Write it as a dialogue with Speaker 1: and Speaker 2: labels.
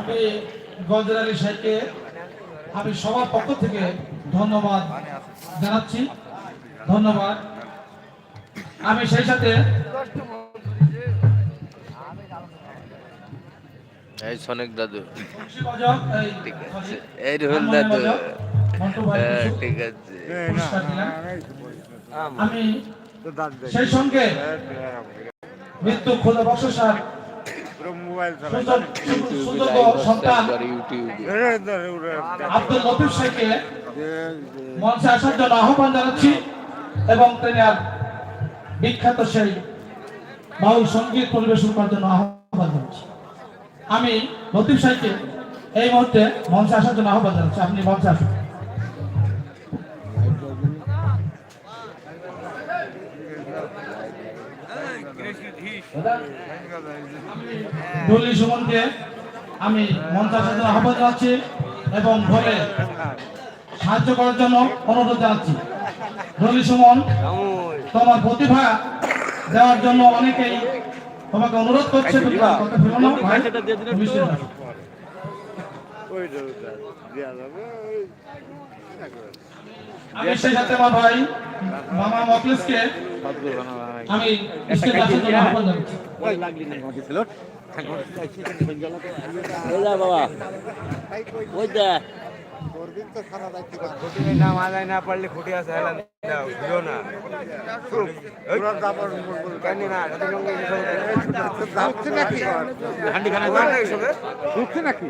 Speaker 1: আমি গঞ্জর আলী সাহেবকে আমি সবার পক্ষ থেকে ধন্যবাদ জানাচ্ছি। ধন্যবাদ। আমি সেই সাথে
Speaker 2: এই সনেক দাদু।
Speaker 1: এই
Speaker 2: রুহুল দাদু। হ্যাঁ, ঠিক আছে।
Speaker 1: আমি সেই সঙ্গে মৃত্যু খোদা বক্সার সুযোগ্য সন্তান। আব্দুল লতিফ সাহেবকে মঞ্চে আসার জন্য আহ্বান জানাচ্ছি এবং তিনি আর বিখ্যাত সেই বাউল সংগীত পরিবেশন করার জন্য আহ্বান জানাচ্ছি। আমি লতিফ সাহেবকে এই মুহূর্তে মঞ্চে আসার জন্য আহ্বান জানাচ্ছি। আপনি মঞ্চে আসুন। ডলি সুমনকে আমি মঞ্চে জন্য আহ্বান জানাচ্ছি এবং ভোটে সাহায্য করার জন্য অনুরোধ জানাচ্ছি ডলি সুমন, তোমার প্রতিভা দেওয়ার জন্য অনেকেই তোমাকে অনুরোধ করছে না। আমি সেই সাথে আমার ভাই মামা মকলিসকে আমি জানাচ্ছি
Speaker 3: ওই বাবা ওই
Speaker 4: নাম আদায় না পারলে খুঁটি আছে হেলা দাও দিও না কেন না হান্ডি খানা
Speaker 3: ঢুকছে নাকি?